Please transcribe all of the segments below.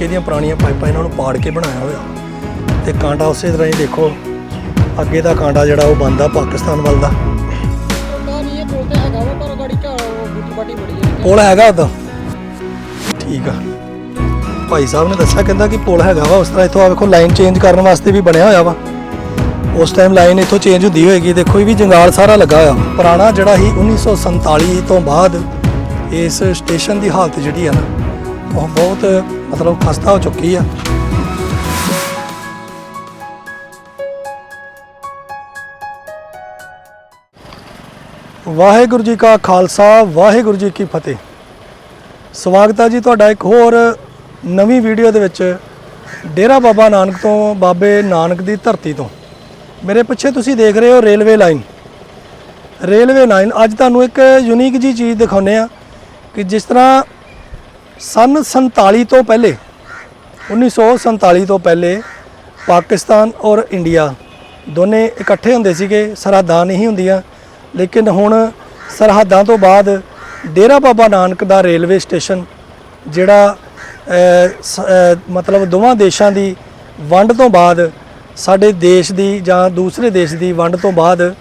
ਤਰੀਕੇ ਦੀਆਂ ਪੁਰਾਣੀਆਂ ਪਾਈਪਾਂ ਇਹਨਾਂ ਨੂੰ ਪਾੜ ਕੇ ਬਣਾਇਆ ਹੋਇਆ। ਤੇ ਕਾਂਡਾ ਉਸੇ ਤਰ੍ਹਾਂ ਹੀ ਦੇਖੋ ਅੱਗੇ ਦਾ ਕਾਂਡਾ ਜਿਹੜਾ ਉਹ ਬੰਦਾ ਪਾਕਿਸਤਾਨ ਵੱਲ ਦਾ। ਪੁੱਲ ਹੈਗਾ ਹੈ। ਉਦੋਂ ਠੀਕ ਆ। ਭਾਈ ਸਾਹਿਬ ਨੇ ਦੱਸਿਆ ਕਹਿੰਦਾ ਕਿ ਪੁਲ ਹੈਗਾ ਵਾ ਉਸ ਤਰ੍ਹਾਂ ਇੱਥੋਂ ਆ ਵੇਖੋ ਲਾਈਨ ਚੇਂਜ ਕਰਨ ਵਾਸਤੇ ਵੀ ਬਣਿਆ ਹੋਇਆ ਵਾ। ਉਸ ਟਾਈਮ ਲਾਈਨ ਇੱਥੋਂ ਚੇਂਜ ਹੁੰਦੀ ਹੋਏਗੀ ਦੇਖੋ ਇਹ ਵੀ ਜੰਗਾਲ ਸਾਰਾ ਲੱਗਾ ਹੋਇਆ। ਪੁਰਾਣਾ ਜਿਹੜਾ ਸੀ 1947 ਤੋਂ ਬਾਅਦ ਇਸ ਸਟੇਸ਼ਨ ਦੀ ਹਾਲਤ ਜਿਹੜੀ ਆ ਨਾ ਉਹ ਬਹੁਤ ਮਤਲਬ ਖਸਤਾ ਹੋ ਚੁੱਕੀ ਆ। ਵਾਹਿਗੁਰੂ ਜੀ ਕਾ ਖਾਲਸਾ, ਵਾਹਿਗੁਰੂ ਜੀ ਕੀ ਫਤਿਹ। ਸਵਾਗਤ ਹੈ ਜੀ ਤੁਹਾਡਾ ਇੱਕ ਹੋਰ ਨਵੀਂ ਵੀਡੀਓ ਦੇ ਵਿੱਚ ਡੇਰਾ ਬਾਬਾ ਨਾਨਕ ਤੋਂ, ਬਾਬੇ ਨਾਨਕ ਦੀ ਧਰਤੀ ਤੋਂ। ਮੇਰੇ ਪਿੱਛੇ ਤੁਸੀਂ ਦੇਖ ਰਹੇ ਹੋ ਰੇਲਵੇ ਲਾਈਨ। ਰੇਲਵੇ ਲਾਈਨ, ਅੱਜ ਤੁਹਾਨੂੰ ਇੱਕ ਯੂਨੀਕ ਜੀ ਚੀਜ਼ ਦਿਖਾਉਂਦੇ ਆ ਕਿ ਜਿਸ ਤਰ੍ਹਾਂ ਸਨ 47 ਤੋਂ ਪਹਿਲੇ 1947 ਤੋਂ ਪਹਿਲੇ ਪਾਕਿਸਤਾਨ ਔਰ ਇੰਡੀਆ ਦੋਨੇ ਇਕੱਠੇ ਹੁੰਦੇ ਸੀਗੇ, ਸਰਹੱਦਾਂ ਨਹੀਂ ਹੁੰਦੀਆਂ, ਲੇਕਿਨ ਹੁਣ ਸਰਹੱਦਾਂ ਤੋਂ ਬਾਅਦ ਡੇਰਾ ਬਾਬਾ ਨਾਨਕ ਦਾ ਰੇਲਵੇ ਸਟੇਸ਼ਨ, ਜਿਹੜਾ ਮਤਲਬ ਦੋਵਾਂ ਦੇਸ਼ਾਂ ਦੀ ਵੰਡ ਤੋਂ ਬਾਅਦ, ਸਾਡੇ ਦੇਸ਼ ਦੀ ਜਾਂ ਦੂਸਰੇ ਦੇਸ਼ ਦੀ ਵੰਡ ਤੋਂ ਬਾਅਦ,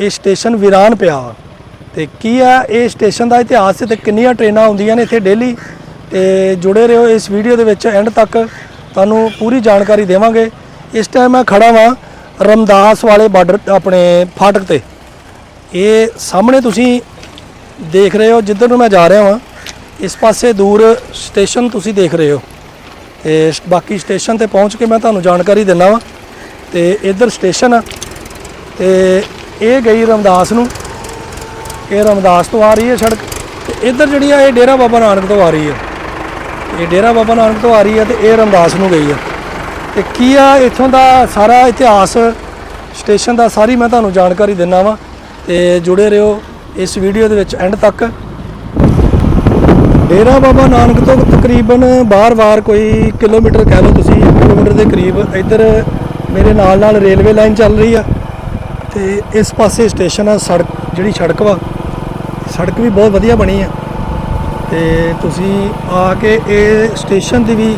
ਇਹ ਸਟੇਸ਼ਨ ਵੀਰਾਨ ਪਿਆ। ਵਾ ਤੇ ਕੀ ਆ, ਇਹ ਸਟੇਸ਼ਨ ਦਾ ਇਤਿਹਾਸ ਤੇ ਕਿੰਨੀਆਂ ਟ੍ਰੇਨਾਂ ਆਉਂਦੀਆਂ ਨੇ ਇੱਥੇ ਡੇਲੀ? ਤੇ ਜੁੜੇ ਰਹੋ ਇਸ ਵੀਡੀਓ ਦੇ ਵਿੱਚ ਐਂਡ ਤੱਕ। ਤੁਹਾਨੂੰ ਪੂਰੀ ਜਾਣਕਾਰੀ ਦੇਵਾਂਗੇ। ਇਸ ਟਾਈਮ ਮੈਂ ਖੜਾ ਵਾਂ ਰਮਦਾਸ ਵਾਲੇ ਬਾਰਡਰ ਆਪਣੇ ਫਾਟਕ ਤੇ। ਇਹ ਸਾਹਮਣੇ ਤੁਸੀਂ ਦੇਖ ਰਹੇ ਹੋ, ਜਿੱਧਰ ਨੂੰ ਮੈਂ ਜਾ ਰਿਹਾ ਵਾਂ, ਇਸ ਪਾਸੇ ਦੂਰ ਸਟੇਸ਼ਨ ਤੁਸੀਂ ਦੇਖ ਰਹੇ ਹੋ। ਤੇ ਬਾਕੀ ਸਟੇਸ਼ਨ ਤੇ ਪਹੁੰਚ ਕੇ ਮੈਂ ਤੁਹਾਨੂੰ ਜਾਣਕਾਰੀ ਦਿੰਦਾ ਵਾਂ। ਤੇ ਇੱਧਰ ਸਟੇਸ਼ਨ ਆ। ਤੇ ਇਹ ਗਈ ਰਮਦਾਸ ਨੂੰ। ਇਹ ਰਮਦਾਸ ਤੋਂ ਆ ਰਹੀ ਹੈ ਸੜਕ ਤੇ ਇੱਧਰ ਜਿਹੜੀ ਆ, ਇਹ ਡੇਰਾ ਬਾਬਾ ਨਾਨਕ ਤੋਂ ਆ ਰਹੀ ਹੈ। ਇਹ ਡੇਰਾ ਬਾਬਾ ਨਾਨਕ ਤੋਂ ਆ ਰਹੀ ਹੈ ਤੇ ਇਹ ਰਮਦਾਸ ਨੂੰ ਗਈ ਹੈ। ਤੇ ਕੀ ਆ, ਇੱਥੋਂ ਦਾ ਸਾਰਾ ਇਤਿਹਾਸ, ਸਟੇਸ਼ਨ ਦਾ ਸਾਰੀ ਮੈਂ ਤੁਹਾਨੂੰ ਜਾਣਕਾਰੀ ਦਿੰਦਾ ਵਾਂ ਤੇ ਜੁੜੇ ਰਹੋ ਇਸ ਵੀਡੀਓ ਦੇ ਵਿੱਚ ਐਂਡ ਤੱਕ। ਡੇਰਾ ਬਾਬਾ ਨਾਨਕ ਤੋਂ ਤਕਰੀਬਨ ਬਾਰ-ਬਾਰ ਕੋਈ ਕਿਲੋਮੀਟਰ ਕਹਿ ਲਓ ਤੁਸੀਂ, ਕਿਲੋਮੀਟਰ ਦੇ ਕਰੀਬ ਇੱਧਰ ਮੇਰੇ ਨਾਲ ਨਾਲ ਰੇਲਵੇ ਲਾਈਨ ਚੱਲ ਰਹੀ ਆ ਤੇ ਇਸ ਪਾਸੇ ਸਟੇਸ਼ਨ ਆ, ਸੜਕ, ਜਿਹੜੀ ਸੜਕ ਵਾ ਸੜਕ ਵੀ ਬਹੁਤ ਵਧੀਆ ਬਣੀ ਆ। ਤੇ ਤੁਸੀਂ ਆ ਕੇ ਇਹ ਸਟੇਸ਼ਨ ਦੀ ਵੀ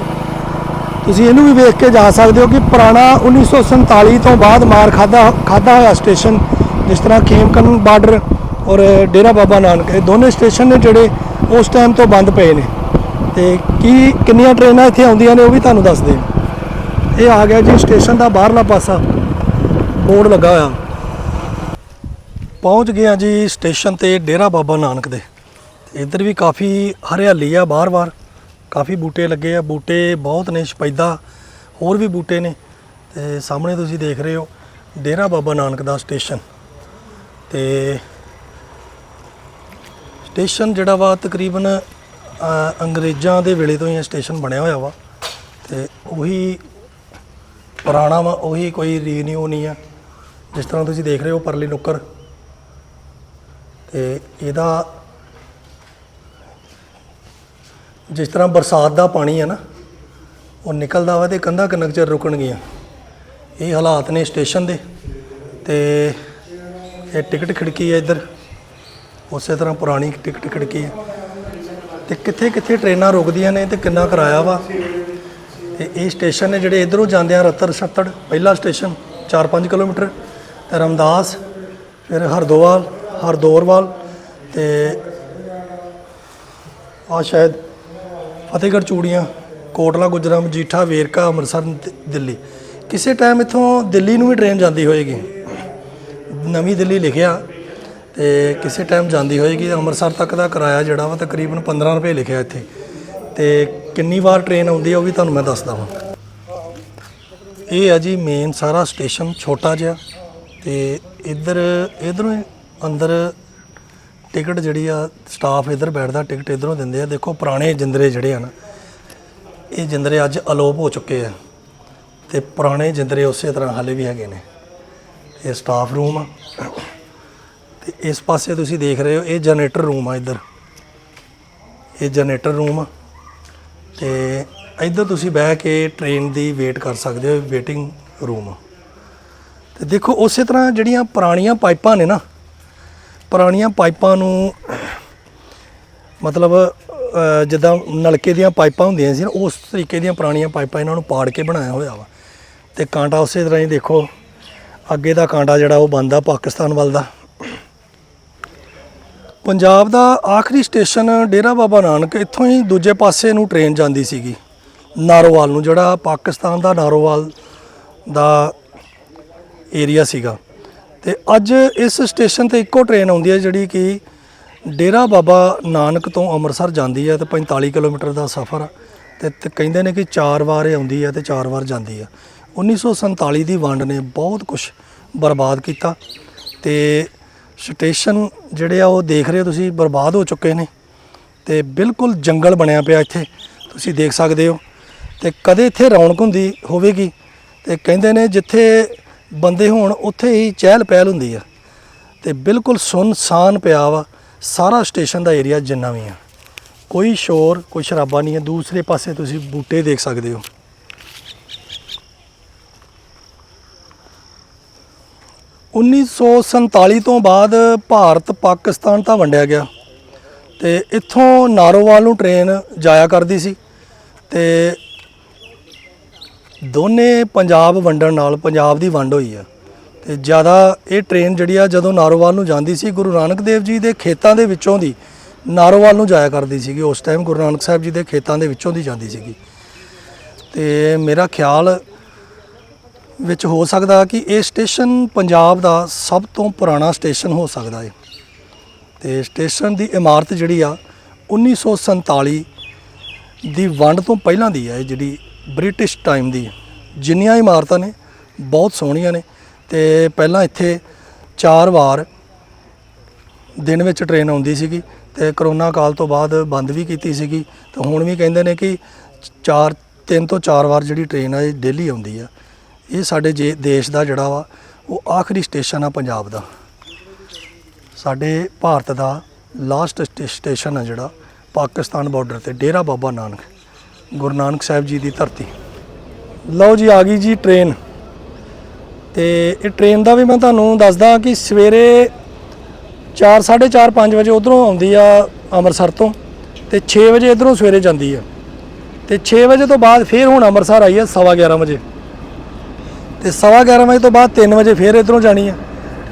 ਤੁਸੀਂ ਇਹਨੂੰ ਵੀ ਵੇਖ ਕੇ ਜਾ ਸਕਦੇ ਹੋ ਕਿ ਪੁਰਾਣਾ 1947 ਤੋਂ ਬਾਅਦ ਮਾਰ ਖਾਦਾ ਖਾਦਾ ਹੋਇਆ ਸਟੇਸ਼ਨ, ਜਿਸ ਤਰ੍ਹਾਂ ਖੇਮਕਰਨ ਬਾਰਡਰ ਔਰ ਡੇਰਾ ਬਾਬਾ ਨਾਨਕ, ਇਹ ਦੋਨੇ ਸਟੇਸ਼ਨ ਨੇ ਜਿਹੜੇ ਉਸ ਟਾਈਮ ਤੋਂ ਬੰਦ ਪਏ ਨੇ। ਤੇ ਕੀ, ਕਿੰਨੀਆਂ ਟ੍ਰੇਨਾਂ ਇੱਥੇ ਆਉਂਦੀਆਂ ਨੇ ਉਹ ਵੀ ਤੁਹਾਨੂੰ ਦੱਸਦੇ ਇਹ ਆ ਗਿਆ ਜੀ ਸਟੇਸ਼ਨ ਦਾ ਬਾਹਰਲਾ ਪਾਸਾ। ਬੋਰਡ ਲੱਗਾ ਹੋਇਆ। ਪਹੁੰਚ ਗਏ ਹਾਂ ਜੀ ਸਟੇਸ਼ਨ ਤੇ ਡੇਰਾ ਬਾਬਾ ਨਾਨਕ ਦੇ। ਇੱਧਰ ਵੀ ਕਾਫੀ ਹਰਿਆਲੀ ਆ ਬਾਰ-ਬਾਰ ਕਾਫੀ ਬੂਟੇ ਲੱਗੇ ਆ, ਬੂਟੇ ਬਹੁਤ ਨੇ ਸ਼ਪੈਦਾ, ਹੋਰ ਵੀ ਬੂਟੇ ਨੇ। ਤੇ ਸਾਹਮਣੇ ਤੁਸੀਂ ਦੇਖ ਰਹੇ ਹੋ ਡੇਰਾ ਬਾਬਾ ਨਾਨਕ ਦਾ ਸਟੇਸ਼ਨ। ਤੇ ਸਟੇਸ਼ਨ ਜਿਹੜਾ ਵਾ ਤਕਰੀਬਨ ਅੰਗਰੇਜ਼ਾਂ ਦੇ ਵੇਲੇ ਤੋਂ ਹੀ ਇਹ ਸਟੇਸ਼ਨ ਬਣਿਆ ਹੋਇਆ ਵਾ। ਤੇ ਉਹੀ ਪੁਰਾਣਾ ਵਾ, ਉਹੀ ਕੋਈ ਰੀਨਿਊ ਨਹੀਂ ਆ। ਜਿਸ ਤਰ੍ਹਾਂ ਤੁਸੀਂ ਦੇਖ ਰਹੇ ਹੋ ਪਰਲੀ ਨੁੱਕਰ। ਤੇ ਇਹਦਾ ਜਿਸ ਤਰ੍ਹਾਂ ਬਰਸਾਤ ਦਾ ਪਾਣੀ ਹੈ ਨਾ, ਉਹ ਨਿਕਲਦਾ ਵਾ ਤੇ ਕੰਧਾਂ ਕਿੰਨਾ ਕੁ ਚਿਰ ਰੁਕਣਗੀਆਂ। ਇਹ ਹਾਲਾਤ ਨੇ ਸਟੇਸ਼ਨ ਦੇ ਤੇ ਇਹ ਟਿਕਟ ਖਿੜਕੀ ਹੈ ਇੱਧਰ। ਉਸੇ ਤਰ੍ਹਾਂ ਪੁਰਾਣੀ ਟਿਕਟ ਖਿੜਕੀ ਹੈ ਤੇ ਕਿੱਥੇ ਕਿੱਥੇ ਟ੍ਰੇਨਾਂ ਰੁਕਦੀਆਂ ਨੇ ਤੇ ਕਿੰਨਾ ਕਿਰਾਇਆ ਵਾ। ਤੇ ਇਹ ਸਟੇਸ਼ਨ ਨੇ ਜਿਹੜੇ ਇਧਰੋਂ ਜਾਂਦੇ ਆ ਰਤਰ ਸੱਤੜ ਪਹਿਲਾ ਸਟੇਸ਼ਨ 4-5 ਕਿਲੋਮੀਟਰ। ਤੇ ਰਮਦਾਸ, ਫਿਰ ਹਰਦੋਵਾਲ ਹਰਦੌਰਵਾਲ ਤੇ ਆ ਸ਼ਾਇਦ ਫਤਿਹਗੜ੍ਹ ਚੂੜੀਆਂ, ਕੋਟਲਾ ਗੁਜਰਾ ਮਜੀਠਾ ਵੇਰਕਾ, ਅੰਮ੍ਰਿਤਸਰ ਦਿੱਲੀ। ਕਿਸੇ ਟਾਈਮ ਇੱਥੋਂ ਦਿੱਲੀ ਨੂੰ ਵੀ ਟ੍ਰੇਨ ਜਾਂਦੀ ਹੋਏਗੀ। ਨਵੀਂ ਦਿੱਲੀ ਲਿਖਿਆ ਤੇ ਕਿਸੇ ਟਾਈਮ ਜਾਂਦੀ ਹੋਏਗੀ। ਅੰਮ੍ਰਿਤਸਰ ਤੱਕ ਦਾ ਕਿਰਾਇਆ ਜਿਹੜਾ ਵਾ ਤਕਰੀਬਨ 15 ਰੁਪਏ ਲਿਖਿਆ ਇੱਥੇ। ਤੇ ਕਿੰਨੀ ਵਾਰ ਟ੍ਰੇਨ ਆਉਂਦੀ ਹੈ ਉਹ ਵੀ ਤੁਹਾਨੂੰ ਮੈਂ ਦੱਸਦਾ ਹਾਂ ਇਹ ਆ ਜੀ ਮੇਨ ਸਾਰਾ ਸਟੇਸ਼ਨ ਛੋਟਾ ਜਿਹਾ ਤੇ ਇੱਧਰ, ਇਧਰੋਂ ਅੰਦਰ ਟਿਕਟ ਜਿਹੜੀ ਆ ਸਟਾਫ ਇੱਧਰ ਬੈਠਦਾ, ਟਿਕਟ ਇਧਰੋਂ ਦਿੰਦੇ ਆ। ਦੇਖੋ, ਪੁਰਾਣੇ ਜਿੰਦਰੇ ਜਿਹੜੇ ਆ ਨਾ, ਇਹ ਜਿੰਦਰੇ ਅੱਜ ਅਲੋਪ ਹੋ ਚੁੱਕੇ ਆ। ਤੇ ਪੁਰਾਣੇ ਜਿੰਦਰੇ ਉਸੇ ਤਰ੍ਹਾਂ ਹਾਲੇ ਵੀ ਹੈਗੇ ਨੇ। ਇਹ ਸਟਾਫ ਰੂਮ ਆ। ਤੇ ਇਸ ਪਾਸੇ ਤੁਸੀਂ ਦੇਖ ਰਹੇ ਹੋ, ਇਹ ਜਨਰੇਟਰ ਰੂਮ ਆ ਇੱਧਰ। ਇਹ ਜਨਰੇਟਰ ਰੂਮ ਆ। ਤੇ ਇੱਧਰ ਤੁਸੀਂ ਬਹਿ ਕੇ ਟ੍ਰੇਨ ਦੀ ਵੇਟ ਕਰ ਸਕਦੇ ਹੋ ਵੇਟਿੰਗ ਰੂਮ ਤੇ ਦੇਖੋ, ਉਸੇ ਤਰ੍ਹਾਂ ਜਿਹੜੀਆਂ ਪੁਰਾਣੀਆਂ ਪਾਈਪਾਂ ਨੇ ਨਾ ਪੁਰਾਣੀਆਂ ਪਾਈਪਾਂ ਨੂੰ ਮਤਲਬ ਜਿੱਦਾਂ ਨਲਕੇ ਦੀਆਂ ਪਾਈਪਾਂ ਹੁੰਦੀਆਂ ਸੀ ਨਾ, ਉਸ ਤਰੀਕੇ ਦੀਆਂ ਪੁਰਾਣੀਆਂ ਪਾਈਪਾਂ ਇਹਨਾਂ ਨੂੰ ਪਾੜ ਕੇ ਬਣਾਇਆ ਹੋਇਆ ਵਾ। ਤੇ ਕਾਂਟਾ ਉਸੇ ਤਰ੍ਹਾਂ ਹੀ ਦੇਖੋ, ਅੱਗੇ ਦਾ ਕਾਂਟਾ ਜਿਹੜਾ ਉਹ ਬੰਦਾ ਪਾਕਿਸਤਾਨ ਵੱਲ ਦਾ। ਪੰਜਾਬ ਦਾ ਆਖਰੀ ਸਟੇਸ਼ਨ ਡੇਰਾ ਬਾਬਾ ਨਾਨਕ, ਇੱਥੋਂ ਹੀ ਦੂਜੇ ਪਾਸੇ ਨੂੰ ਟ੍ਰੇਨ ਜਾਂਦੀ ਸੀਗੀ। ਨਾਰੋਵਾਲ ਨੂੰ, ਜਿਹੜਾ ਪਾਕਿਸਤਾਨ ਦਾ ਨਾਰੋਵਾਲ ਦਾ ਏਰੀਆ ਸੀਗਾ। ਤੇ ਅੱਜ ਇਸ ਸਟੇਸ਼ਨ ਤੇ ਇੱਕੋ ਟ੍ਰੇਨ ਆਉਂਦੀ ਹੈ ਜਿਹੜੀ ਕਿ ਡੇਰਾ ਬਾਬਾ ਨਾਨਕ ਤੋਂ ਅੰਮ੍ਰਿਤਸਰ ਜਾਂਦੀ ਹੈ ਤੇ 45 ਕਿਲੋਮੀਟਰ ਦਾ ਸਫ਼ਰ ਆ। ਤੇ ਤੇ ਕਹਿੰਦੇ ਨੇ ਕਿ ਚਾਰ ਵਾਰ ਇਹ ਆਉਂਦੀ ਹੈ ਤੇ ਚਾਰ ਵਾਰ ਜਾਂਦੀ ਆ 1947 ਦੀ ਵੰਡ ਨੇ ਬਹੁਤ ਕੁਝ ਬਰਬਾਦ ਕੀਤਾ ਤੇ ਸਟੇਸ਼ਨ ਜਿਹੜੇ ਆ ਉਹ ਦੇਖ ਰਹੇ ਹੋ ਤੁਸੀਂ, ਬਰਬਾਦ ਹੋ ਚੁੱਕੇ ਨੇ ਤੇ ਬਿਲਕੁਲ ਜੰਗਲ ਬਣਿਆ ਪਿਆ ਇੱਥੇ, ਤੁਸੀਂ ਦੇਖ ਸਕਦੇ ਹੋ। ਤੇ ਕਦੇ ਇੱਥੇ ਰੌਣਕ ਹੁੰਦੀ ਹੋਵੇਗੀ ਤੇ ਕਹਿੰਦੇ ਨੇ ਜਿੱਥੇ ਬੰਦੇ ਹੋਣ ਉੱਥੇ ਹੀ ਚਹਿਲ ਪਹਿਲ ਹੁੰਦੀ ਆ। ਤੇ ਬਿਲਕੁਲ ਸੁੰਨਸਾਨ ਪਿਆ ਵਾ, ਸਾਰਾ ਸਟੇਸ਼ਨ ਦਾ ਏਰੀਆ ਜਿੰਨਾ ਵੀ ਆ। ਕੋਈ ਸ਼ੋਰ, ਕੋਈ ਸ਼ਰਾਬਾ ਨਹੀਂ ਹੈ ਦੂਸਰੇ ਪਾਸੇ ਤੁਸੀਂ ਬੂਟੇ ਦੇਖ ਸਕਦੇ ਹੋ। ਉੱਨੀ ਸੌ ਸੰਤਾਲੀ ਤੋਂ ਬਾਅਦ ਭਾਰਤ ਪਾਕਿਸਤਾਨ ਤਾਂ ਵੰਡਿਆ ਗਿਆ। ਤੇ ਇੱਥੋਂ ਨਾਰੋਵਾਲ ਨੂੰ ਟ੍ਰੇਨ ਜਾਇਆ ਕਰਦੀ ਸੀ। ਤੇ ਦੋਨੇ ਪੰਜਾਬ ਵੰਡਣ ਨਾਲ ਪੰਜਾਬ ਦੀ ਵੰਡ ਹੋਈ ਆ। ਤੇ ਜ਼ਿਆਦਾ ਇਹ ਟ੍ਰੇਨ ਜਿਹੜੀ ਆ ਜਦੋਂ ਨਾਰੋਵਾਲ ਨੂੰ ਜਾਂਦੀ ਸੀ, ਗੁਰੂ ਨਾਨਕ ਦੇਵ ਜੀ ਦੇ ਖੇਤਾਂ ਦੇ ਵਿੱਚੋਂ ਦੀ ਨਾਰੋਵਾਲ ਨੂੰ ਜਾਇਆ ਕਰਦੀ ਸੀਗੀ। ਉਸ ਟਾਈਮ ਗੁਰੂ ਨਾਨਕ ਸਾਹਿਬ ਜੀ ਦੇ ਖੇਤਾਂ ਦੇ ਵਿੱਚੋਂ ਦੀ ਜਾਂਦੀ ਸੀਗੀ। ਤੇ ਮੇਰਾ ਖਿਆਲ ਵਿੱਚ ਹੋ ਸਕਦਾ ਕਿ ਇਹ ਸਟੇਸ਼ਨ ਪੰਜਾਬ ਦਾ ਸਭ ਤੋਂ ਪੁਰਾਣਾ ਸਟੇਸ਼ਨ ਹੋ ਸਕਦਾ ਹੈ ਤੇ ਸਟੇਸ਼ਨ ਦੀ ਇਮਾਰਤ ਜਿਹੜੀ ਆ 1947 ਦੀ ਵੰਡ ਤੋਂ ਪਹਿਲਾਂ ਦੀ ਹੈ ਇਹ ਜਿਹੜੀ ਬ੍ਰਿਟਿਸ਼ ਟਾਈਮ ਦੀ। ਜਿੰਨੀਆਂ ਇਮਾਰਤਾਂ ਨੇ, ਬਹੁਤ ਸੋਹਣੀਆਂ ਨੇ। ਤੇ ਪਹਿਲਾਂ ਇੱਥੇ ਚਾਰ ਵਾਰ ਦਿਨ ਵਿੱਚ ਟ੍ਰੇਨ ਆਉਂਦੀ ਸੀਗੀ ਤੇ ਕਰੋਨਾ ਕਾਲ ਤੋਂ ਬਾਅਦ ਬੰਦ ਵੀ ਕੀਤੀ ਸੀਗੀ। ਤੇ ਹੁਣ ਵੀ ਕਹਿੰਦੇ ਨੇ ਕਿ ਚਾਰ, ਤਿੰਨ ਤੋਂ ਚਾਰ ਵਾਰ ਜਿਹੜੀ ਟ੍ਰੇਨ ਆ, ਇਹ ਡੇਲੀ ਆਉਂਦੀ ਆ। ਇਹ ਸਾਡੇ ਜੇ, ਦੇਸ਼ ਦਾ ਜਿਹੜਾ ਵਾ, ਉਹ ਆਖਰੀ ਸਟੇਸ਼ਨ ਆ ਪੰਜਾਬ ਦਾ। ਸਾਡੇ ਭਾਰਤ ਦਾ ਲਾਸਟ ਸਟੇਸ਼ਨ ਆ ਜਿਹੜਾ, ਪਾਕਿਸਤਾਨ ਬਾਰਡਰ ਤੇ, ਡੇਰਾ ਬਾਬਾ ਨਾਨਕ। ਗੁਰੂ ਨਾਨਕ ਸਾਹਿਬ ਜੀ ਦੀ ਧਰਤੀ। ਲਓ ਜੀ, ਆ ਗਈ ਜੀ ਟ੍ਰੇਨ ਤੇ ਇਹ ਟ੍ਰੇਨ ਦਾ ਵੀ ਮੈਂ ਤੁਹਾਨੂੰ ਦੱਸਦਾ ਕਿ ਸਵੇਰੇ 4 4:30 5 ਵਜੇ ਉਧਰੋਂ ਆਉਂਦੀ ਆ ਅੰਮ੍ਰਿਤਸਰ ਤੋਂ ਤੇ 6 ਵਜੇ ਇਧਰੋਂ ਸਵੇਰੇ ਜਾਂਦੀ ਆ। ਤੇ 6 ਵਜੇ ਤੋਂ ਬਾਅਦ ਫੇਰ ਹੁਣ ਅੰਮ੍ਰਿਤਸਰ ਆਈ ਆ ਸਵਾ 11 ਵਜੇ। ਤੇ ਸਵਾ 11 ਵਜੇ ਤੋਂ ਬਾਅਦ 3 ਵਜੇ ਫੇਰ ਇਧਰੋਂ ਜਾਣੀ ਆ।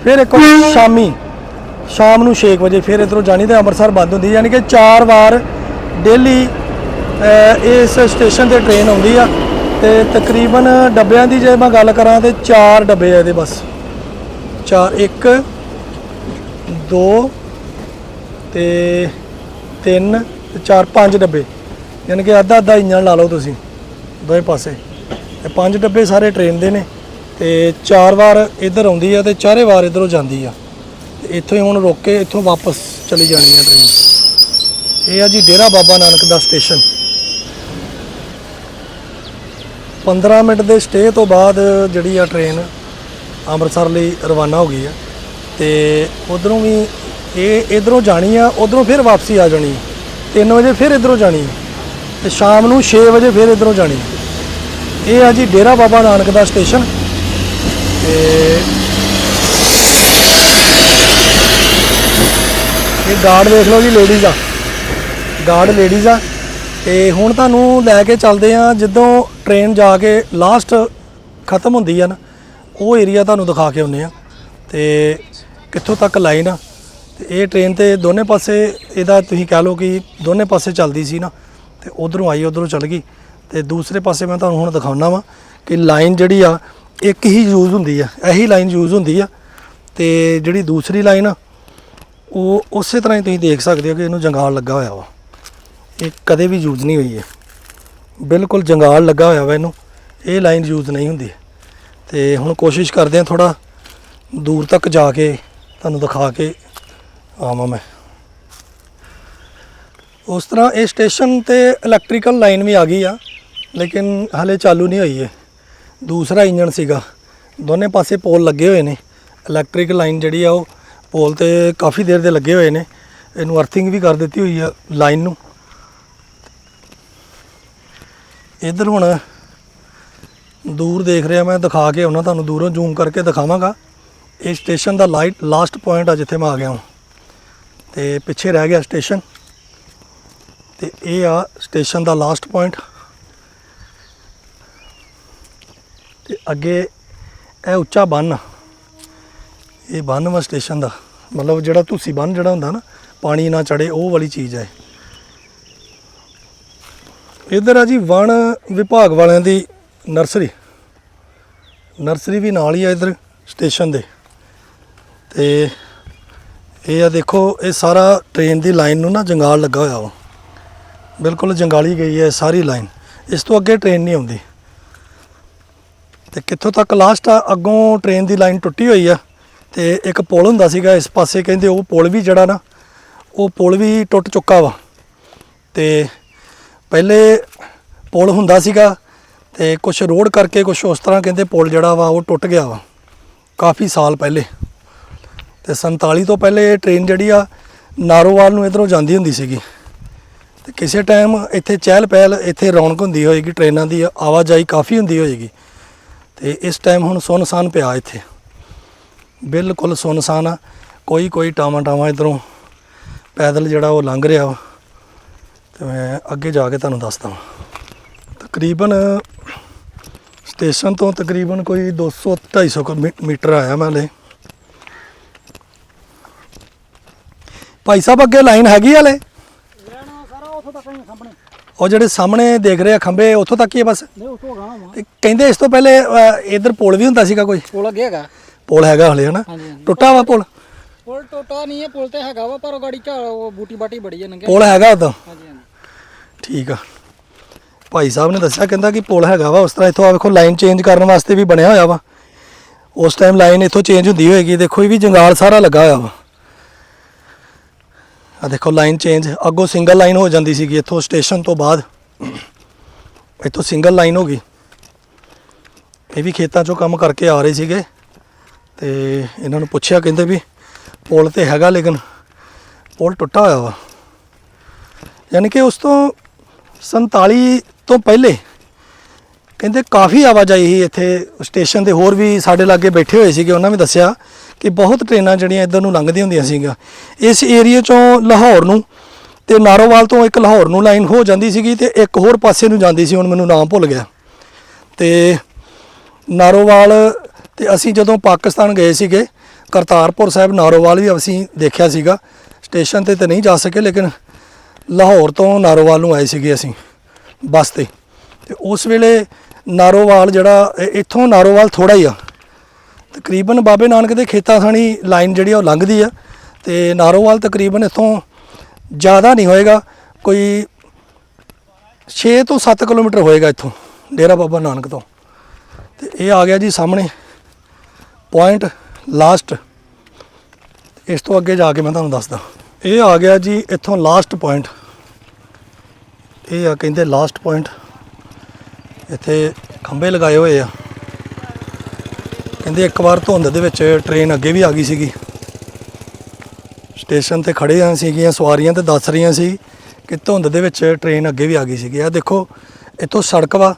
ਫਿਰ ਇੱਕ ਵਾਰ ਸ਼ਾਮੀ, ਸ਼ਾਮ ਨੂੰ 6 ਵਜੇ ਫਿਰ ਇਧਰੋਂ ਜਾਣੀ ਤੇ ਅੰਮ੍ਰਿਤਸਰ ਬੰਦ ਹੁੰਦੀ ਯਾਨੀ ਕਿ ਚਾਰ ਵਾਰ ਡੇਲੀ ਇਸ ਸਟੇਸ਼ਨ ਤੇ ਟ੍ਰੇਨ ਆਉਂਦੀ ਆ ਤੇ ਤਕਰੀਬਨ ਡੱਬਿਆਂ ਦੀ ਜੇ ਮੈਂ ਗੱਲ ਕਰਾਂ ਤੇ ਚਾਰ ਡੱਬੇ ਆ ਇਹਦੇ ਬਸ। ਚਾਰ, ਇੱਕ, ਦੋ ਤੇ ਤਿੰਨ ਤੇ ਚਾਰ, ਪੰਜ ਡੱਬੇ। ਯਾਨੀ ਕਿ ਅੱਧਾ ਅੱਧਾ ਇੰਜਣ ਲਾ ਲਓ ਤੁਸੀਂ, ਦੋਵੇਂ ਪਾਸੇ। ਤੇ ਪੰਜ ਡੱਬੇ ਸਾਰੇ ਟ੍ਰੇਨ ਦੇ ਨੇ ਤੇ ਚਾਰ ਵਾਰ ਇੱਧਰ ਆਉਂਦੀ ਆ ਤੇ ਚਾਰੇ ਵਾਰ ਇੱਧਰੋਂ ਜਾਂਦੀ ਆ। ਤੇ ਇੱਥੋਂ ਹੀ ਹੁਣ ਰੁਕ ਕੇ ਇੱਥੋਂ ਵਾਪਸ ਚਲੀ ਜਾਣੀ ਆ ਟ੍ਰੇਨ ਇਹ ਆ ਜੀ ਡੇਰਾ ਬਾਬਾ ਨਾਨਕ ਦਾ ਸਟੇਸ਼ਨ 15 ਮਿੰਟ ਦੇ ਸਟੇ ਤੋਂ ਬਾਅਦ ਜਿਹੜੀ ਆ ਟ੍ਰੇਨ ਅੰਮ੍ਰਿਤਸਰ ਲਈ ਰਵਾਨਾ ਹੋ ਗਈ ਆ। ਤੇ ਉਧਰੋਂ ਵੀ ਇਹ ਇਧਰੋਂ ਜਾਣੀ ਆ, ਉਧਰੋਂ ਫਿਰ ਵਾਪਸੀ ਆ ਜਾਣੀ। 3 ਵਜੇ ਫਿਰ ਇਧਰੋਂ ਜਾਣੀ। ਆ ਤੇ ਸ਼ਾਮ ਨੂੰ 6 ਵਜੇ ਫਿਰ ਇਧਰੋਂ ਜਾਣੀ। ਇਹ ਆ ਜੀ ਡੇਰਾ ਬਾਬਾ ਨਾਨਕ ਦਾ ਸਟੇਸ਼ਨ ਤੇ ਇਹ ਗਾਰਡ ਦੇਖ ਲਓ ਜੀ ਲੇਡੀਜ਼ ਆ। ਗਾਰਡ ਲੇਡੀਜ਼ ਆ। ਤੇ ਹੁਣ ਤੁਹਾਨੂੰ ਲੈ ਕੇ ਚੱਲਦੇ ਆ ਜਦੋਂ ਟ੍ਰੇਨ ਜਾ ਕੇ ਲਾਸਟ ਖਤਮ ਹੁੰਦੀ ਆ ਨਾ, ਉਹ ਏਰੀਆ ਤੁਹਾਨੂੰ ਦਿਖਾ ਕੇ ਆਉਂਦੇ ਆ ਤੇ ਕਿੱਥੋਂ ਤੱਕ ਲਾਈਨ ਆ, ਤੇ ਇਹ ਟ੍ਰੇਨ ਤੇ ਦੋਨੇ ਪਾਸੇ ਇਹਦਾ ਤੁਸੀਂ ਕਹਿ ਲਓ ਕਿ ਦੋਨੇ ਪਾਸੇ ਚੱਲਦੀ ਸੀ ਨਾ, ਤੇ ਉਧਰੋਂ ਆਈ, ਉਧਰੋਂ ਚੱਲ ਗਈ। ਤੇ ਦੂਸਰੇ ਪਾਸੇ ਮੈਂ ਤੁਹਾਨੂੰ ਹੁਣ ਦਿਖਾਉਣਾ ਵਾ ਕਿ ਲਾਈਨ ਜਿਹੜੀ ਆ, ਇੱਕ ਹੀ ਯੂਜ਼ ਹੁੰਦੀ ਆ, ਇਹੀ ਲਾਈਨ ਯੂਜ਼ ਹੁੰਦੀ ਆ। ਤੇ ਜਿਹੜੀ ਦੂਸਰੀ ਲਾਈਨ ਆ, ਉਹ ਉਸੇ ਤਰ੍ਹਾਂ ਹੀ ਤੁਸੀਂ ਦੇਖ ਸਕਦੇ ਹੋ ਕਿ ਇਹਨੂੰ ਜੰਗਾਲ ਲੱਗਾ ਹੋਇਆ ਵਾ। ਇਹ ਕਦੇ ਵੀ ਯੂਜ਼ ਨਹੀਂ ਹੋਈ ਹੈ ਬਿਲਕੁਲ ਜੰਗਾਲ ਲੱਗਾ ਹੋਇਆ ਵਾ ਇਹਨੂੰ। ਇਹ ਲਾਈਨ ਯੂਜ਼ ਨਹੀਂ ਹੁੰਦੀ। ਤੇ ਹੁਣ ਕੋਸ਼ਿਸ਼ ਕਰਦੇ ਹਾਂ ਥੋੜਾ ਦੂਰ ਤੱਕ ਜਾ ਕੇ ਤੁਹਾਨੂੰ ਦਿਖਾ ਕੇ ਆਵਾਂ ਮੈਂ। ਉਸ ਤਰ੍ਹਾਂ ਇਹ ਸਟੇਸ਼ਨ ਤੇ ਇਲੈਕਟ੍ਰੀਕਲ ਲਾਈਨ ਵੀ ਆ ਗਈ ਆ, ਲੇਕਿਨ ਹਲੇ ਚਾਲੂ ਨਹੀਂ ਹੋਈ ਹੈ ਦੂਸਰਾ ਇੰਜਨ ਸੀਗਾ। ਦੋਨੇ ਪਾਸੇ ਪੋਲ ਲੱਗੇ ਹੋਏ ਨੇ। ਇਲੈਕਟ੍ਰਿਕ ਲਾਈਨ ਜਿਹੜੀ ਆ ਉਹ ਪੋਲ ਤੇ ਕਾਫੀ ਦੇਰ ਦੇ ਲੱਗੇ ਹੋਏ ਨੇ। ਇਹਨੂੰ ਅਰਥਿੰਗ ਵੀ ਕਰ ਦਿੱਤੀ ਹੋਈ ਆ ਲਾਈਨ ਨੂੰ। ਇੱਧਰ ਹੁਣ ਦੂਰ ਦੇਖ ਰਿਹਾ ਮੈਂ, ਦਿਖਾ ਕੇ ਉਹਨਾਂ ਤੁਹਾਨੂੰ ਦੂਰੋਂ ਜ਼ੂਮ ਕਰਕੇ ਦਿਖਾਵਾਂਗਾ। ਇਹ ਸਟੇਸ਼ਨ ਦਾ ਲਾਈਟ ਲਾਸਟ ਪੁਆਇੰਟ ਆ ਜਿੱਥੇ ਮੈਂ ਆ ਗਿਆ ਹਾਂ। ਤੇ ਪਿੱਛੇ ਰਹਿ ਗਿਆ ਸਟੇਸ਼ਨ ਤੇ ਇਹ ਆ ਸਟੇਸ਼ਨ ਦਾ ਲਾਸਟ ਪੁਆਇੰਟ ਤੇ ਅੱਗੇ ਇਹ ਉੱਚਾ ਬੰਨ ਇਹ ਬੰਨ ਵਾ ਸਟੇਸ਼ਨ ਦਾ। ਮਤਲਬ ਜਿਹੜਾ ਤੁਸੀਂ ਬੰਨ ਜਿਹੜਾ ਹੁੰਦਾ ਨਾ, ਪਾਣੀ ਨਾ ਚੜੇ ਉਹ ਵਾਲੀ ਚੀਜ਼ ਹੈ ਇੱਧਰ ਆ ਜੀ ਵਣ ਵਿਭਾਗ ਵਾਲਿਆਂ ਦੀ ਨਰਸਰੀ। ਨਰਸਰੀ ਵੀ ਨਾਲ ਹੀ ਆ ਇੱਧਰ ਸਟੇਸ਼ਨ ਦੇ। ਤੇ ਇਹ ਆ ਦੇਖੋ, ਇਹ ਸਾਰਾ ਟ੍ਰੇਨ ਦੀ ਲਾਈਨ ਨੂੰ ਨਾ ਜੰਗਾਲ ਲੱਗਾ ਹੋਇਆ ਵਾ। ਬਿਲਕੁਲ ਜੰਗਾਲੀ ਗਈ ਹੈ ਸਾਰੀ ਲਾਈਨ। ਇਸ ਤੋਂ ਅੱਗੇ ਟ੍ਰੇਨ ਨਹੀਂ ਆਉਂਦੀ। ਤੇ ਕਿੱਥੋਂ ਤੱਕ ਲਾਸਟ ਆ, ਅੱਗੋਂ ਟ੍ਰੇਨ ਦੀ ਲਾਈਨ ਟੁੱਟੀ ਹੋਈ ਆ। ਤੇ ਇੱਕ ਪੁਲ ਹੁੰਦਾ ਸੀਗਾ, ਇਸ ਪਾਸੇ ਕਹਿੰਦੇ ਉਹ ਪੁਲ ਵੀ ਜਿਹੜਾ ਨਾ, ਉਹ ਪੁਲ ਵੀ ਟੁੱਟ ਚੁੱਕਾ ਵਾ। ਤੇ ਪਹਿਲੇ ਪੁਲ ਹੁੰਦਾ ਸੀਗਾ ਤੇ ਕੁਝ ਰੋਡ ਕਰਕੇ ਕੁਝ ਉਸ ਤਰ੍ਹਾਂ ਕਹਿੰਦੇ ਪੁਲ ਜਿਹੜਾ ਵਾ ਉਹ ਟੁੱਟ ਗਿਆ ਵਾ, ਕਾਫੀ ਸਾਲ ਪਹਿਲੇ। ਤੇ 47 ਤੋਂ ਪਹਿਲੇ ਇਹ ਟ੍ਰੇਨ ਜਿਹੜੀ ਆ ਨਾਰੋਵਾਲ ਨੂੰ ਇਧਰੋਂ ਜਾਂਦੀ ਹੁੰਦੀ ਸੀਗੀ। ਤੇ ਕਿਸੇ ਟਾਈਮ ਇੱਥੇ ਚਹਿਲ ਪਹਿਲ, ਇੱਥੇ ਰੌਣਕ ਹੁੰਦੀ ਹੋਏਗੀ ਟ੍ਰੇਨਾਂ ਦੀ ਆਵਾਜਾਈ ਕਾਫੀ ਹੁੰਦੀ ਹੋਏਗੀ। ਤੇ ਇਸ ਟਾਈਮ ਹੁਣ ਸੁਨਸਾਨ ਪਿਆ ਇੱਥੇ। ਬਿਲਕੁਲ ਸੁਨਸਾਨ ਆ। ਕੋਈ ਕੋਈ ਟਾਵਾਂ ਟਾਵਾਂ ਇਧਰੋਂ ਪੈਦਲ ਜਿਹੜਾ ਉਹ ਲੰਘ ਰਿਹਾ ਵਾ। ਤੇ ਮੈਂ ਅੱਗੇ ਜਾ ਕੇ ਤੁਹਾਨੂੰ ਦੱਸਦਾ ਵਾਂ। ਤਕਰੀਬਨ ਸਟੇਸ਼ਨ ਤੋਂ ਤਕਰੀਬਨ ਕੋਈ 200 250 ਕੁ ਮੀ- ਮੀਟਰ ਆਇਆ ਮੈਂ ਹਲੇ। ਭਾਈ ਸਾਹਿਬ ਅੱਗੇ ਲਾਈਨ ਹੈਗੀ ਹਲੇ? ਹੀ ਉਹ ਜਿਹੜੇ ਸਾਹਮਣੇ ਦੇਖ ਰਹੇ ਆ ਖੰਬੇ ਉੱਥੋਂ ਤੱਕ ਹੀ ਆ ਬਸ? ਨਹੀਂ ਉੱਥੋਂ ਗਾਂ ਵਾ। ਤੇ ਕਹਿੰਦੇ ਇਸ ਤੋਂ ਪਹਿਲੇ ਇੱਧਰ ਪੁਲ ਵੀ ਹੁੰਦਾ ਸੀਗਾ ਕੋਈ? ਪੁਲ ਅੱਗੇ ਹੈਗਾ। ਪੁਲ ਹੈਗਾ ਹਲੇ ਹਨਾ? ਟੁੱਟਾ ਵਾ ਪੁਲ? ਪੁਲ ਟੋਟਾ ਨਹੀਂ ਹੈ ਪੁਲ ਤੇ ਹੈਗਾ ਵਾ ਪਰ ਉਹ ਗਾੜੀ ਝਾੜ ਉਹ ਬੂਟੀ ਬਾਟੀ ਬੜੀ ਹੈ ਨੰਗੇ। ਪੁਲ ਹੈਗਾ ਉਦੋਂ। ਹਾਂਜੀ। ਠੀਕ ਆ। ਭਾਈ ਸਾਹਿਬ ਨੇ ਦੱਸਿਆ, ਕਹਿੰਦਾ ਕਿ ਪੁਲ ਹੈਗਾ ਵਾ, ਉਸ ਤਰ੍ਹਾਂ ਇੱਥੋਂ ਆ ਵੇਖੋ ਲਾਈਨ ਚੇਂਜ ਕਰਨ ਵਾਸਤੇ ਵੀ ਬਣਿਆ ਹੋਇਆ ਵਾ। ਉਸ ਟਾਈਮ ਲਾਈਨ ਇੱਥੋਂ ਚੇਂਜ ਹੁੰਦੀ ਹੋਏਗੀ, ਦੇਖੋ ਇਹ ਵੀ ਜੰਗਾਲ ਸਾਰਾ ਲੱਗਾ ਹੋਇਆ ਵਾ। ਆ ਦੇਖੋ ਲਾਈਨ ਚੇਂਜ ਅੱਗੋਂ ਸਿੰਗਲ ਲਾਈਨ ਹੋ ਜਾਂਦੀ ਸੀਗੀ ਇੱਥੋਂ ਸਟੇਸ਼ਨ ਤੋਂ ਬਾਅਦ। ਇੱਥੋਂ ਸਿੰਗਲ ਲਾਈਨ ਹੋ ਗਈ। ਇਹ ਵੀ ਖੇਤਾਂ 'ਚੋਂ ਕੰਮ ਕਰਕੇ ਆ ਰਹੇ ਸੀਗੇ। ਤੇ ਇਹਨਾਂ ਨੂੰ ਪੁੱਛਿਆ, ਕਹਿੰਦੇ ਵੀ ਪੁਲ ਤੇ ਹੈਗਾ ਲੇਕਿਨ ਪੁਲ ਟੁੱਟਾ ਹੋਇਆ ਵਾ। ਯਾਨੀ ਕਿ ਉਸ ਤੋਂ 47 ਤੋਂ ਪਹਿਲੇ ਕਹਿੰਦੇ ਕਾਫੀ ਆਵਾਜਾਈ ਸੀ ਇੱਥੇ, ਸਟੇਸ਼ਨ ਤੇ ਹੋਰ ਵੀ ਸਾਡੇ ਲਾਗੇ ਬੈਠੇ ਹੋਏ ਸੀਗੇ, ਉਹਨਾਂ ਵੀ ਦੱਸਿਆ ਕਿ ਬਹੁਤ ਟ੍ਰੇਨਾਂ ਜਿਹੜੀਆਂ ਇੱਧਰ ਨੂੰ ਲੰਘਦੀਆਂ ਹੁੰਦੀਆਂ ਸੀਗੀਆਂ। ਇਸ ਏਰੀਆ ਚੋਂ ਲਾਹੌਰ ਨੂੰ ਤੇ ਨਾਰੋਵਾਲ ਤੋਂ ਇੱਕ ਲਾਹੌਰ ਨੂੰ ਲਾਈਨ ਹੋ ਜਾਂਦੀ ਸੀਗੀ ਤੇ ਇੱਕ ਹੋਰ ਪਾਸੇ ਨੂੰ ਜਾਂਦੀ ਸੀ, ਹੁਣ ਮੈਨੂੰ ਨਾਮ ਭੁੱਲ ਗਿਆ। ਤੇ ਨਾਰੋਵਾਲ ਤੇ ਅਸੀਂ ਜਦੋਂ ਪਾਕਿਸਤਾਨ ਗਏ ਸੀਗੇ, ਕਰਤਾਰਪੁਰ ਸਾਹਿਬ ਨਾਰੋਵਾਲ ਵੀ ਅਸੀਂ ਦੇਖਿਆ ਸੀਗਾ। ਸਟੇਸ਼ਨ ਤੇ ਤਾਂ ਨਹੀਂ ਜਾ ਸਕੇ, ਲੇਕਿਨ ਲਾਹੌਰ ਤੋਂ ਨਾਰੋਵਾਲ ਨੂੰ ਆਏ ਸੀਗੇ ਅਸੀਂ, ਬੱਸ ਤੇ। ਤੇ ਉਸ ਵੇਲੇ ਨਾਰੋਵਾਲ ਜਿਹੜਾ ਇੱਥੋਂ ਨਾਰੋਵਾਲ ਥੋੜਾ ਹੀ ਆ। ਤਕਰੀਬਨ ਬਾਬੇ ਨਾਨਕ ਦੇ ਖੇਤਾਂ ਥਾਣੀ ਲਾਈਨ ਜਿਹੜੀ ਆ ਉਹ ਲੰਘਦੀ ਆ। ਤੇ ਨਾਰੋਵਾਲ ਤਕਰੀਬਨ ਇੱਥੋਂ ਜ਼ਿਆਦਾ ਨਹੀਂ ਹੋਏਗਾ, ਕੋਈ 6 ਤੋਂ 7 ਕਿਲੋਮੀਟਰ ਹੋਏਗਾ ਇੱਥੋਂ, ਡੇਰਾ ਬਾਬਾ ਨਾਨਕ ਤੋਂ। ਤੇ ਇਹ ਆ ਗਿਆ ਜੀ ਸਾਹਮਣੇ ਪੁਆਇੰਟ ਲਾਸਟ ਇਸ ਤੋਂ ਅੱਗੇ ਜਾ ਕੇ ਮੈਂ ਤੁਹਾਨੂੰ ਦੱਸਦਾ। ਇਹ ਆ ਗਿਆ ਜੀ ਇੱਥੋਂ ਲਾਸਟ ਪੁਆਇੰਟ ਇਹ ਆ ਕਹਿੰਦੇ ਲਾਸਟ ਪੁਆਇੰਟ ਇੱਥੇ ਖੰਭੇ ਲਗਾਏ ਹੋਏ ਆ। ਕਹਿੰਦੇ ਇੱਕ ਵਾਰ ਧੁੰਦ ਦੇ ਵਿੱਚ ਟ੍ਰੇਨ ਅੱਗੇ ਵੀ ਆ ਗਈ ਸੀਗੀ। ਸਟੇਸ਼ਨ ਤੇ ਖੜੇ ਆ ਸੀਗੀਆਂ, ਸਵਾਰੀਆਂ ਤੇ ਦੱਸ ਰਹੀਆਂ ਸੀ ਕਿ ਧੁੰਦ ਦੇ ਵਿੱਚ ਟ੍ਰੇਨ ਅੱਗੇ ਵੀ ਆ ਗਈ ਸੀਗੀ। ਆ ਦੇਖੋ, ਇੱਥੋਂ ਸੜਕ ਵਾ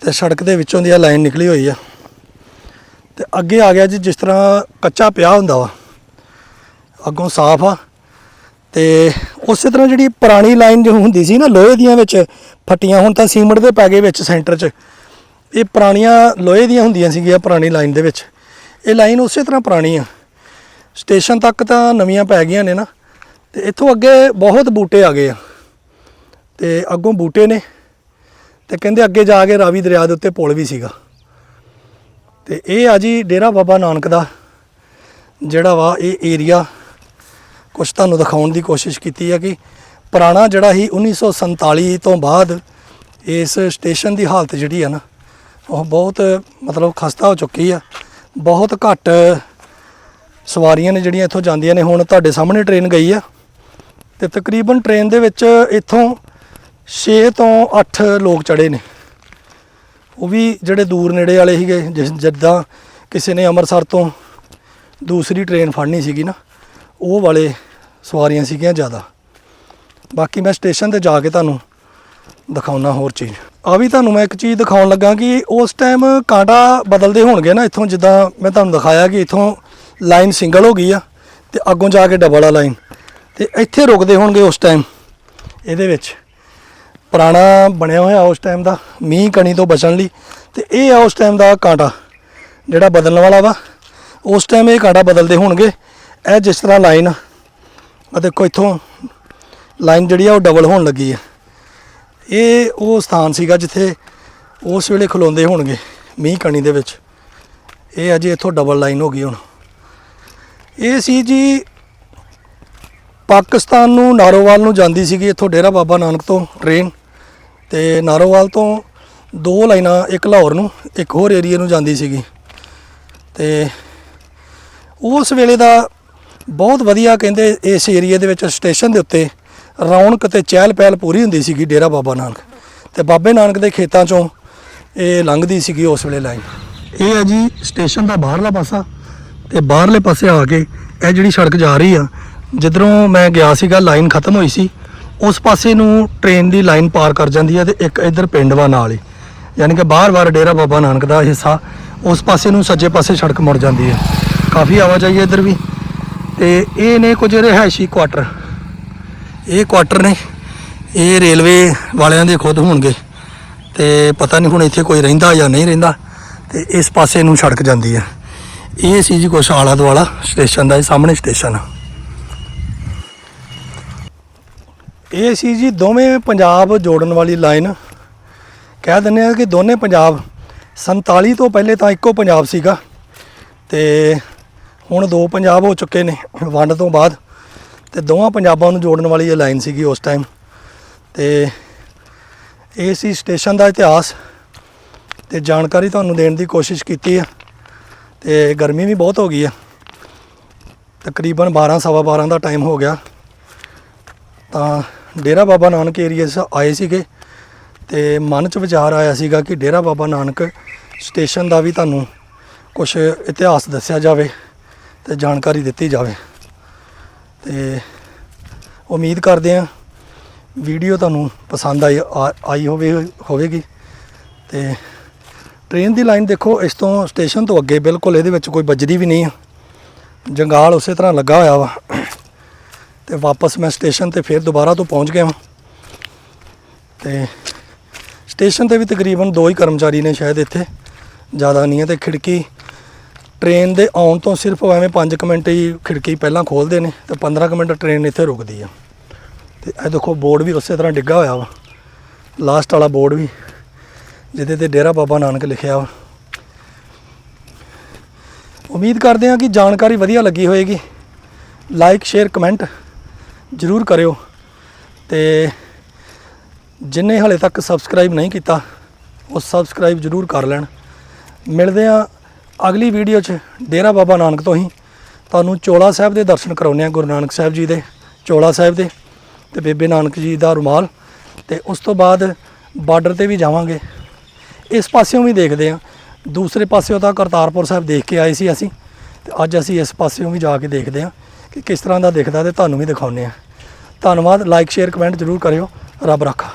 ਤੇ ਸੜਕ ਦੇ ਵਿੱਚੋਂ ਦੀ ਆ ਲਾਈਨ ਨਿਕਲੀ ਹੋਈ ਆ। ਤੇ ਅੱਗੇ ਆ ਗਿਆ ਜੀ ਜਿਸ ਤਰ੍ਹਾਂ ਕੱਚਾ ਪਿਆ ਹੁੰਦਾ ਵਾ। ਅੱਗੋਂ ਸਾਫ਼ ਆ। ਤੇ ਉਸੇ ਤਰ੍ਹਾਂ ਜਿਹੜੀ ਪੁਰਾਣੀ ਲਾਈਨ ਜੋ ਹੁੰਦੀ ਸੀ ਨਾ ਲੋਹੇ ਦੀਆਂ ਵਿੱਚ ਫੱਟੀਆਂ, ਹੁਣ ਤਾਂ ਸੀਮੈਂਟ ਦੇ ਪੈ ਗਏ ਵਿੱਚ ਸੈਂਟਰ 'ਚ। ਇਹ ਪੁਰਾਣੀਆਂ ਲੋਹੇ ਦੀਆਂ ਹੁੰਦੀਆਂ ਸੀਗੀਆਂ ਪੁਰਾਣੀ ਲਾਈਨ ਦੇ ਵਿੱਚ। ਇਹ ਲਾਈਨ ਉਸੇ ਤਰ੍ਹਾਂ ਪੁਰਾਣੀ ਆ। ਸਟੇਸ਼ਨ ਤੱਕ ਤਾਂ ਨਵੀਆਂ ਪੈ ਗਈਆਂ ਨੇ ਨਾ। ਤੇ ਇੱਥੋਂ ਅੱਗੇ ਬਹੁਤ ਬੂਟੇ ਆ ਗਏ ਆ। ਤੇ ਅੱਗੋਂ ਬੂਟੇ ਨੇ। ਤੇ ਕਹਿੰਦੇ ਅੱਗੇ ਜਾ ਕੇ ਰਾਵੀ ਦਰਿਆ ਦੇ ਉੱਤੇ ਪੁਲ ਵੀ ਸੀਗਾ। ਤੇ ਇਹ ਆ ਜੀ ਡੇਰਾ ਬਾਬਾ ਨਾਨਕ ਦਾ, ਜਿਹੜਾ ਵਾ ਇਹ ਏਰੀਆ ਕੁਝ ਤੁਹਾਨੂੰ ਦਿਖਾਉਣ ਦੀ ਕੋਸ਼ਿਸ਼ ਕੀਤੀ ਹੈ ਕਿ ਪੁਰਾਣਾ ਜਿਹੜਾ ਸੀ 1947 ਤੋਂ ਬਾਅਦ ਇਸ ਸਟੇਸ਼ਨ ਦੀ ਹਾਲਤ ਜਿਹੜੀ ਆ ਨਾ, ਉਹ ਬਹੁਤ ਮਤਲਬ ਖਸਤਾ ਹੋ ਚੁੱਕੀ ਆ। ਬਹੁਤ ਘੱਟ ਸਵਾਰੀਆਂ ਨੇ ਜਿਹੜੀਆਂ ਇੱਥੋਂ ਜਾਂਦੀਆਂ ਨੇ, ਹੁਣ ਤੁਹਾਡੇ ਸਾਹਮਣੇ ਟ੍ਰੇਨ ਗਈ ਆ। ਤੇ ਤਕਰੀਬਨ ਟ੍ਰੇਨ ਦੇ ਵਿੱਚ ਇੱਥੋਂ 6 ਤੋਂ 8 ਲੋਕ ਚੜੇ ਨੇ। ਉਹ ਵੀ ਜਿਹੜੇ ਦੂਰ ਨੇੜੇ ਵਾਲੇ ਸੀਗੇ, ਜਿਸ ਜਿੱਦਾਂ ਕਿਸੇ ਨੇ ਅੰਮ੍ਰਿਤਸਰ ਤੋਂ ਦੂਸਰੀ ਟ੍ਰੇਨ ਫੜਨੀ ਸੀਗੀ ਨਾ, ਉਹ ਵਾਲੇ ਸਵਾਰੀਆਂ ਸੀਗੀਆਂ ਜ਼ਿਆਦਾ। ਬਾਕੀ ਮੈਂ ਸਟੇਸ਼ਨ ਤੇ ਜਾ ਕੇ ਤੁਹਾਨੂੰ ਦਿਖਾਉਣਾ ਹੋਰ ਚੀਜ਼। ਆ ਵੀ ਤੁਹਾਨੂੰ ਮੈਂ ਇੱਕ ਚੀਜ਼ ਦਿਖਾਉਣ ਲੱਗਾ ਕਿ ਉਸ ਟਾਈਮ ਕਾਂਟਾ ਬਦਲਦੇ ਹੋਣਗੇ ਨਾ ਇੱਥੋਂ, ਜਿੱਦਾਂ ਮੈਂ ਤੁਹਾਨੂੰ ਦਿਖਾਇਆ ਕਿ ਇੱਥੋਂ ਲਾਈਨ ਸਿੰਗਲ ਹੋ ਗਈ ਆ ਤੇ ਅੱਗੋਂ ਜਾ ਕੇ ਡਬਲ ਆ ਲਾਈਨ ਤੇ ਇੱਥੇ ਰੁਕਦੇ ਹੋਣਗੇ ਉਸ ਟਾਈਮ ਇਹਦੇ ਵਿੱਚ ਪੁਰਾਣਾ ਬਣਿਆ ਹੋਇਆ ਉਸ ਟਾਈਮ ਦਾ, ਮੀਂਹ ਕਣੀ ਤੋਂ ਬਚਣ ਲਈ। ਤੇ ਇਹ ਆ ਉਸ ਟਾਈਮ ਦਾ ਕਾਂਟਾ, ਜਿਹੜਾ ਬਦਲਣ ਵਾਲਾ ਵਾ। ਉਸ ਟਾਈਮ ਇਹ ਕਾਂਟਾ ਬਦਲਦੇ ਹੋਣਗੇ। ਇਹ ਜਿਸ ਤਰ੍ਹਾਂ ਲਾਈਨ ਆ ਦੇਖੋ ਇੱਥੋਂ ਲਾਈਨ ਜਿਹੜੀ ਆ ਉਹ ਡਬਲ ਹੋਣ ਲੱਗੀ ਆ। ਇਹ ਉਹ ਸਥਾਨ ਸੀਗਾ ਜਿੱਥੇ ਉਸ ਵੇਲੇ ਖਲੋਂਦੇ ਹੋਣਗੇ ਮੀਂਹ ਕਣੀ ਦੇ ਵਿੱਚ। ਇਹ ਅਜੇ ਇੱਥੋਂ ਡਬਲ ਲਾਈਨ ਹੋ ਗਈ ਹੁਣ। ਇਹ ਸੀ ਜੀ ਪਾਕਿਸਤਾਨ ਨੂੰ ਨਾਰੋਵਾਲ ਨੂੰ ਜਾਂਦੀ ਸੀਗੀ ਇੱਥੋਂ ਡੇਰਾ ਬਾਬਾ ਨਾਨਕ ਤੋਂ ਟ੍ਰੇਨ ਤੇ ਨਾਰੋਵਾਲ ਤੋਂ ਦੋ ਲਾਈਨਾਂ, ਇੱਕ ਲਾਹੌਰ ਨੂੰ, ਇੱਕ ਹੋਰ ਏਰੀਆ ਨੂੰ ਜਾਂਦੀ ਸੀਗੀ। ਤੇ ਉਸ ਵੇਲੇ ਦਾ ਬਹੁਤ ਵਧੀਆ ਕਹਿੰਦੇ ਇਸ ਏਰੀਆ ਦੇ ਵਿੱਚ ਸਟੇਸ਼ਨ ਦੇ ਉੱਤੇ ਰੌਣਕ ਤੇ ਚਹਿਲ ਪਹਿਲ ਪੂਰੀ ਹੁੰਦੀ ਸੀਗੀ ਡੇਰਾ ਬਾਬਾ ਨਾਨਕ। ਤੇ ਬਾਬੇ ਨਾਨਕ ਦੇ ਖੇਤਾਂ ਚੋਂ ਇਹ ਲੰਘਦੀ ਸੀਗੀ ਉਸ ਵੇਲੇ ਲਾਈਨ। ਇਹ ਹੈ ਜੀ ਸਟੇਸ਼ਨ ਦਾ ਬਾਹਰਲਾ ਪਾਸਾ ਤੇ ਬਾਹਰਲੇ ਪਾਸੇ ਆ ਕੇ ਇਹ ਜਿਹੜੀ ਸੜਕ ਜਾ ਰਹੀ ਆ, ਜਿੱਧਰੋਂ ਮੈਂ ਗਿਆ ਸੀਗਾ, ਲਾਈਨ ਖਤਮ ਹੋਈ ਸੀ, ਉਸ ਪਾਸੇ ਨੂੰ ਟ੍ਰੇਨ ਦੀ ਲਾਈਨ ਪਾਰ ਕਰ ਜਾਂਦੀ ਆ ਤੇ ਇੱਕ ਇੱਧਰ ਪਿੰਡ ਵਾ ਨਾਲ ਹੀ। ਯਾਨੀ ਕਿ ਬਾਹਰ-ਬਾਹਰ ਡੇਰਾ ਬਾਬਾ ਨਾਨਕ ਦਾ ਹਿੱਸਾ, ਉਸ ਪਾਸੇ ਨੂੰ ਸੱਜੇ ਪਾਸੇ ਸੜਕ ਮੁੜ ਜਾਂਦੀ ਹੈ ਕਾਫੀ ਆਵਾਜਾਈ ਹੈ ਇੱਧਰ ਵੀ। ਤੇ ਇਹ ਨੇ ਕੁਝ ਰਿਹਾਇਸ਼ੀ ਕੁਆਟਰ ਇਹ ਕੁਆਟਰ ਨੇ। ਇਹ ਰੇਲਵੇ ਵਾਲਿਆਂ ਦੇ ਖੁਦ ਹੋਣਗੇ। ਤੇ ਪਤਾ ਨਹੀਂ ਹੁਣ ਇੱਥੇ ਕੋਈ ਰਹਿੰਦਾ ਜਾਂ ਨਹੀਂ ਰਹਿੰਦਾ। ਤੇ ਇਸ ਪਾਸੇ ਨੂੰ ਸੜਕ ਜਾਂਦੀ ਹੈ ਇਹ ਸੀ ਜੀ ਕੁਛ ਆਲਾ ਦੁਆਲਾ ਸਟੇਸ਼ਨ ਦਾ, ਇਹ ਸਾਹਮਣੇ ਸਟੇਸ਼ਨ ਆ। ਇਹ ਸੀ ਜੀ ਦੋਵੇਂ ਪੰਜਾਬ ਜੋੜਨ ਵਾਲੀ ਲਾਈਨ ਕਹਿ ਦਿੰਦੇ ਆ ਕਿ ਦੋਨੇ ਪੰਜਾਬ 47 ਤੋਂ ਪਹਿਲੇ ਤਾਂ ਇੱਕੋ ਪੰਜਾਬ ਸੀਗਾ। ਤੇ ਹੁਣ ਦੋ ਪੰਜਾਬ ਹੋ ਚੁੱਕੇ ਨੇ, ਵੰਡ ਤੋਂ ਬਾਅਦ ਤੇ ਦੋਵਾਂ ਪੰਜਾਬਾਂ ਨੂੰ ਜੋੜਨ ਵਾਲੀ ਇਹ ਲਾਈਨ ਸੀਗੀ ਉਸ ਟਾਈਮ ਤੇ ਇਹ ਸੀ ਸਟੇਸ਼ਨ ਦਾ ਇਤਿਹਾਸ ਤੇ ਜਾਣਕਾਰੀ ਤੁਹਾਨੂੰ ਦੇਣ ਦੀ ਕੋਸ਼ਿਸ਼ ਕੀਤੀ ਆ ਤੇ ਗਰਮੀ ਵੀ ਬਹੁਤ ਹੋ ਗਈ ਆ। ਤਕਰੀਬਨ 12 ਸਵਾ 12 ਦਾ ਟਾਈਮ ਹੋ ਗਿਆ। ਤਾਂ ਡੇਰਾ ਬਾਬਾ ਨਾਨਕ ਏਰੀਆ 'ਚ ਆਏ ਸੀਗੇ ਤੇ ਮਨ 'ਚ ਵਿਚਾਰ ਆਇਆ ਸੀਗਾ ਕਿ ਡੇਰਾ ਬਾਬਾ ਨਾਨਕ ਸਟੇਸ਼ਨ ਦਾ ਵੀ ਤੁਹਾਨੂੰ ਕੁਝ ਇਤਿਹਾਸ ਦੱਸਿਆ ਜਾਵੇ। ਤੇ ਜਾਣਕਾਰੀ ਦਿੱਤੀ ਜਾਵੇ। ਤੇ ਉਮੀਦ ਕਰਦੇ ਹਾਂ ਵੀਡੀਓ ਤੁਹਾਨੂੰ ਪਸੰਦ ਆਈ ਆਈ ਹੋਵੇ ਹੋਵੇਗੀ। ਤੇ ਟ੍ਰੇਨ ਦੀ ਲਾਈਨ ਦੇਖੋ, ਇਸ ਤੋਂ ਸਟੇਸ਼ਨ ਤੋਂ ਅੱਗੇ ਬਿਲਕੁਲ ਇਹਦੇ ਵਿੱਚ ਕੋਈ ਵੱਜਦੀ ਵੀ ਨਹੀਂ ਆ। ਜੰਗਾਲ ਉਸੇ ਤਰ੍ਹਾਂ ਲੱਗਾ ਹੋਇਆ ਵਾ। ਤੇ ਵਾਪਸ ਮੈਂ ਸਟੇਸ਼ਨ ਤੇ ਫਿਰ ਦੁਬਾਰਾ ਤੋਂ ਪਹੁੰਚ ਗਿਆ ਵਾਂ। ਤੇ ਸਟੇਸ਼ਨ ਤੇ ਵੀ ਤਕਰੀਬਨ ਦੋ ਹੀ ਕਰਮਚਾਰੀ ਨੇ ਸ਼ਾਇਦ ਇੱਥੇ। ਜ਼ਿਆਦਾ ਨਹੀਂ ਹੈ ਤੇ ਖਿੜਕੀ ਟ੍ਰੇਨ ਦੇ ਆਉਣ ਤੋਂ ਸਿਰਫ ਐਵੇਂ 5 ਮਿੰਟ ਹੀ ਖਿੜਕੀ ਪਹਿਲਾਂ ਖੋਲਦੇ ਨੇ ਤੇ 15 ਕੁ ਮਿੰਟ ਟ੍ਰੇਨ ਇੱਥੇ ਰੁਕਦੀ ਆ। ਤੇ ਇਹ ਦੇਖੋ, ਬੋਰਡ ਵੀ ਉਸੇ ਤਰ੍ਹਾਂ ਡਿੱਗਾ ਹੋਇਆ ਵਾ। ਲਾਸਟ ਵਾਲਾ ਬੋਰਡ ਵੀ, ਜਿਹਦੇ ਤੇ ਡੇਰਾ ਬਾਬਾ ਨਾਨਕ ਲਿਖਿਆ ਵਾ। ਉਮੀਦ ਕਰਦੇ ਹਾਂ ਕਿ ਜਾਣਕਾਰੀ ਵਧੀਆ ਲੱਗੀ ਹੋਏਗੀ। ਲਾਈਕ ਸ਼ੇਅਰ ਕਮੈਂਟ ਜ਼ਰੂਰ ਕਰਿਓ। ਤੇ ਜਿਨ੍ਹਾਂ ਹਲੇ ਤੱਕ ਸਬਸਕ੍ਰਾਈਬ ਨਹੀਂ ਕੀਤਾ, ਉਹ ਸਬਸਕ੍ਰਾਈਬ ਜ਼ਰੂਰ ਕਰ ਲੈਣ। ਮਿਲਦੇ ਆ ਅਗਲੀ ਵੀਡੀਓ 'ਚ ਡੇਰਾ ਬਾਬਾ ਨਾਨਕ ਤੋਂ ਹੀ ਤੁਹਾਨੂੰ ਚੋਲਾ ਸਾਹਿਬ ਦੇ ਦਰਸ਼ਨ ਕਰਾਉਂਦੇ ਆ ਗੁਰੂ ਨਾਨਕ ਸਾਹਿਬ ਜੀ ਦੇ ਚੋਲਾ ਸਾਹਿਬ ਦੇ ਤੇ ਬੇਬੇ ਨਾਨਕ ਜੀ ਦਾ ਰੁਮਾਲ ਤੇ ਉਸ ਤੋਂ ਬਾਅਦ ਬਾਰਡਰ ਤੇ ਵੀ ਜਾਵਾਂਗੇ। ਇਸ ਪਾਸਿਓਂ ਵੀ ਦੇਖਦੇ ਆ ਦੂਸਰੇ ਪਾਸਿਓਂ ਤਾਂ ਕਰਤਾਰਪੁਰ ਸਾਹਿਬ ਦੇਖ ਕੇ ਆਏ ਸੀ ਅਸੀਂ ਤੇ ਅੱਜ ਅਸੀਂ ਇਸ ਪਾਸਿਓਂ ਵੀ ਜਾ ਕੇ ਦੇਖਦੇ ਆ ਕਿ ਕਿਸ ਤਰ੍ਹਾਂ ਦਾ ਦਿਖਦਾ ਤੇ ਤੁਹਾਨੂੰ ਵੀ ਦਿਖਾਉਂਦੇ ਆ ਧੰਨਵਾਦ। ਲਾਈਕ ਸ਼ੇਅਰ ਕਮੈਂਟ ਜ਼ਰੂਰ ਕਰਿਓ। ਰੱਬ ਰੱਖਾ।